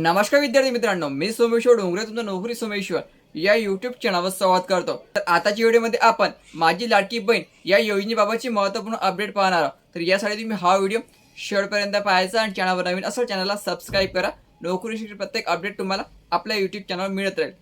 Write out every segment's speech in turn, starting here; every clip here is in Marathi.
नमस्कार विद्यार्थी मित्रांनो मी सोमेश्वर डोंगरे तुमचा नोकरी सोमेश्वर या युट्यूब चॅनलवर संवाद करतो. तर आताच्या व्हिडिओमध्ये आपण माझी लाडकी बहीण या योजनेबाबतची महत्त्वपूर्ण अपडेट पाहणार आहोत. तर यासाठी तुम्ही हा व्हिडिओ शेवटपर्यंत पाहायचा आणि चॅनलवर नवीन असं चॅनलला सबस्क्राईब करा. नोकरीशी प्रत्येक अपडेट तुम्हाला आपल्या यूट्यूब चॅनलवर मिळत राहील.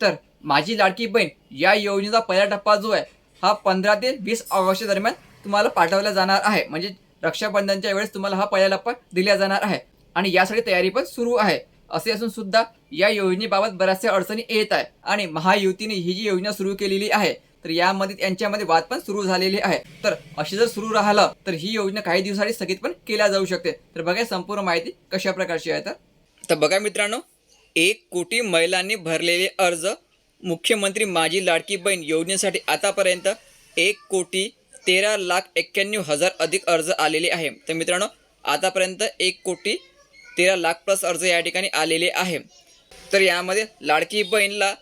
तर माझी लाडकी बहीण या योजनेचा पहिला टप्पा जो आहे हा पंधरा ते वीस ऑगस्ट दरम्यान तुम्हाला पाठवला जाणार आहे. म्हणजे रक्षाबंधनच्या वेळेस तुम्हाला हा पहिला टप्पा दिला जाणार आहे. आणि यासाठी तयारी पण सुरू आहे. असे असून सुद्धा या योजनेबाबत बऱ्याचशा अडचणी येत आहे आणि महायुतीने ही जी योजना सुरू केलेली आहे तर यामध्ये यांच्यामध्ये वाद पण सुरू झालेले आहे तर अशी जर सुरू राहिलं तर ही योजना काही दिवसांनी स्थगित पण केल्या जाऊ शकते. तर बघा संपूर्ण माहिती कशा प्रकारची आहे तर. तर बघा मित्रांनो एक कोटी महिलांनी भरलेले अर्ज मुख्यमंत्री माझी लाडकी बहीण योजनेसाठी आतापर्यंत एक कोटी तेरा लाख एक्क्याण्णव हजार अधिक अर्ज आलेले आहे. तर मित्रांनो आतापर्यंत एक कोटी तेरा लाख प्लस अर्ज या ठिकाणी आलेले आहे. तर यामध्ये लाडकी बहीणला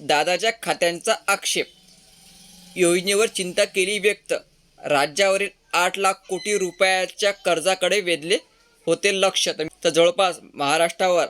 दादाच्या खात्यांचा आक्षेप. योजनेवर चिंता केली व्यक्त. राज्यावरील आठ लाख कोटी रुपयाच्या कर्जाकडे वेधले होते लक्ष. तर जवळपास महाराष्ट्रावर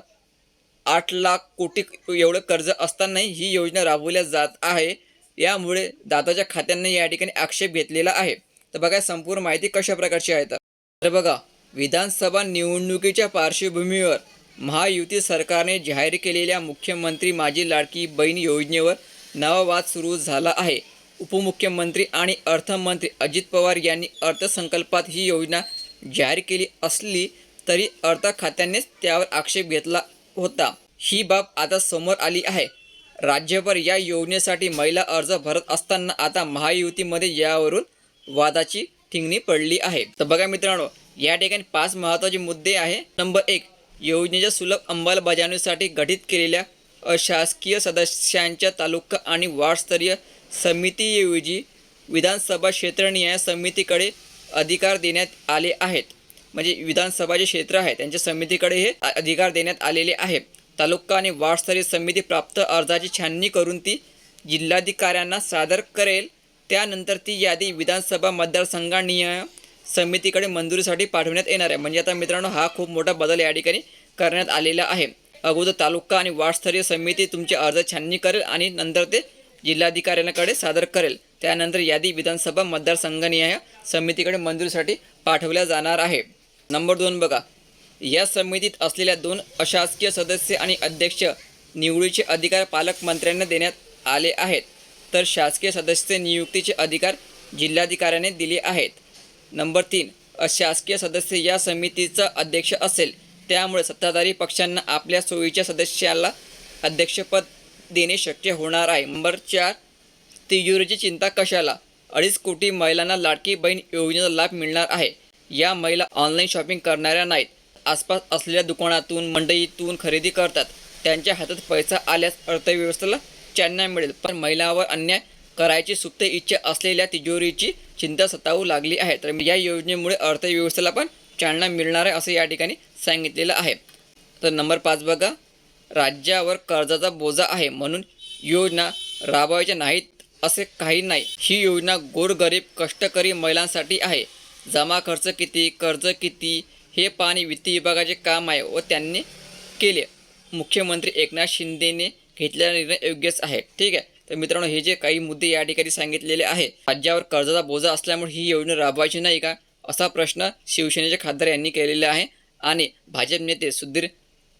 आठ लाख कोटी एवढं कर्ज असतानाही ही योजना राबवल्या जात आहे. यामुळे दादाच्या खात्यांनी या ठिकाणी आक्षेप घेतलेला आहे. तर बघा संपूर्ण माहिती कशा प्रकारची आहे तर. तर बघा विधानसभा निवडणुकीच्या पार्श्वभूमीवर महायुती सरकारने जाहीर केलेल्या मुख्यमंत्री माझी लाडकी बहीण योजनेवर नवा वाद सुरू झाला आहे. उपमुख्यमंत्री आणि अर्थमंत्री अजित पवार यांनी अर्थसंकल्पात ही योजना जाहीर केली असली तरी अर्थ खात्यानेच त्यावर आक्षेप घेतला होता. ही बाब आता समोर आली आहे. राज्यभर या योजनेसाठी महिला अर्ज भरत असताना आता महायुतीमध्ये यावरून वादाची ठिंगणी पडली आहे. तर बघा मित्रांनो या ठिकाणी पाच महत्त्वाचे मुद्दे आहे. नंबर एक योजनेच्या सुलभ अंमलबजावणीसाठी गठीत केलेल्या अशासकीय सदस्यांच्या तालुका आणि वार्डस्तरीय समितीऐवजी विधानसभा क्षेत्रनिहाय समितीकडे अधिकार देण्यात आले आहेत. म्हणजे विधानसभा जे क्षेत्र आहे त्यांच्या समितीकडे हे अधिकार देण्यात आलेले आहे तालुका आणि वार्डस्तरीय समिती प्राप्त अर्जाची छाननी करून ती जिल्हाधिकाऱ्यांना सादर करेल. त्यानंतर ती यादी विधानसभा मतदारसंघानिहाय समितीकडे मंजुरीसाठी पाठवण्यात येणार आहे. म्हणजे आता मित्रांनो हा खूप मोठा बदल या ठिकाणी करण्यात आलेला आहे. अगोदर तालुका आणि वार्डस्तरीय समिती तुमचे अर्ज छाननी करेल आणि नंतर ते जिल्हाधिकाऱ्यांकडे सादर करेल. त्यानंतर यादी विधानसभा मतदारसंघनिहाय समितीकडे मंजुरीसाठी पाठवल्या जाणार आहे. नंबर दोन बघा. या समितीत असलेल्या दोन अशासकीय सदस्य आणि अध्यक्ष निवडीचे अधिकार पालकमंत्र्यांना देण्यात आले आहेत. तर शासकीय सदस्य नियुक्तीचे अधिकार जिल्हाधिकाऱ्याने दिले आहेत. नंबर तीन अशासकीय सदस्य या समितीचा अध्यक्ष असेल. त्यामुळे सत्ताधारी पक्षांना आपल्या सोयीच्या सदस्याला अध्यक्षपद देणे शक्य होणार आहे. नंबर चार तिजोरीची चिंता कशाला? अडीच कोटी महिलांना लाडकी बहीण योजनेचा लाभ मिळणार आहे. या महिला ऑनलाईन शॉपिंग करणाऱ्या नाहीत. आसपास असलेल्या दुकानातून मंडईतून खरेदी करतात. त्यांच्या हातात पैसा आल्यास अर्थव्यवस्थेला चालना मिळेल. पण महिलांवर अन्याय करायची सुप्त इच्छा असलेल्या तिजोरीची चिंता सतावू लागली आहे. तर या योजनेमुळे अर्थव्यवस्थेला पण चालना मिळणार आहे असं या ठिकाणी सांगितलेलं आहे. तर नंबर पाच बघा. राज्यावर कर्जाचा बोजा आहे म्हणून योजना राबवायच्या नाहीत असे काही नाही. ही योजना गोरगरीब कष्टकरी महिलांसाठी आहे. जमा खर्च किती कर्ज किती हे पाणी वित्त विभागाचे काम आहे व त्यांनी केले. मुख्यमंत्री एकनाथ शिंदेने घेतलेला निर्णय योग्यच आहे. ठीक आहे. तर मित्रांनो हे जे काही मुद्दे या ठिकाणी सांगितलेले आहे राज्यावर कर्जाचा बोजा असल्यामुळे ही योजना राबवायची नाही का? असा प्रश्न शिवसेनेचे खासदार यांनी केलेला आहे. आणि भाजप नेते सुधीर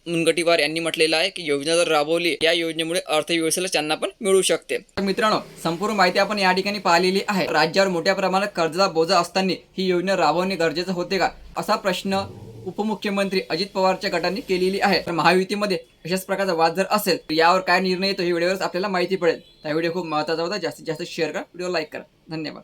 मुनगटीवार यांनी म्हटलेलं आहे की योजना जर राबवली या योजनेमुळे अर्थव्यवस्थेला चालना पण मिळू शकते. तर मित्रांनो संपूर्ण माहिती आपण या ठिकाणी पाहिलेली आहे. राज्यावर मोठ्या प्रमाणात कर्जाचा बोजा असताना ही योजना राबवणे गरजेचं होते का? असा प्रश्न उपमुख्यमंत्री अजित पवारच्या गटाने केलेली आहे. तर महायुतीमध्ये अशाच प्रकारचा वाद जर असेल तर यावर काय निर्णय येतो हे व्हिडिओवरच आपल्याला माहिती पडेल. त्या व्हिडिओ खूप महत्त्वाचा होता. जास्तीत जास्त शेअर करा. व्हिडिओ लाईक करा. धन्यवाद.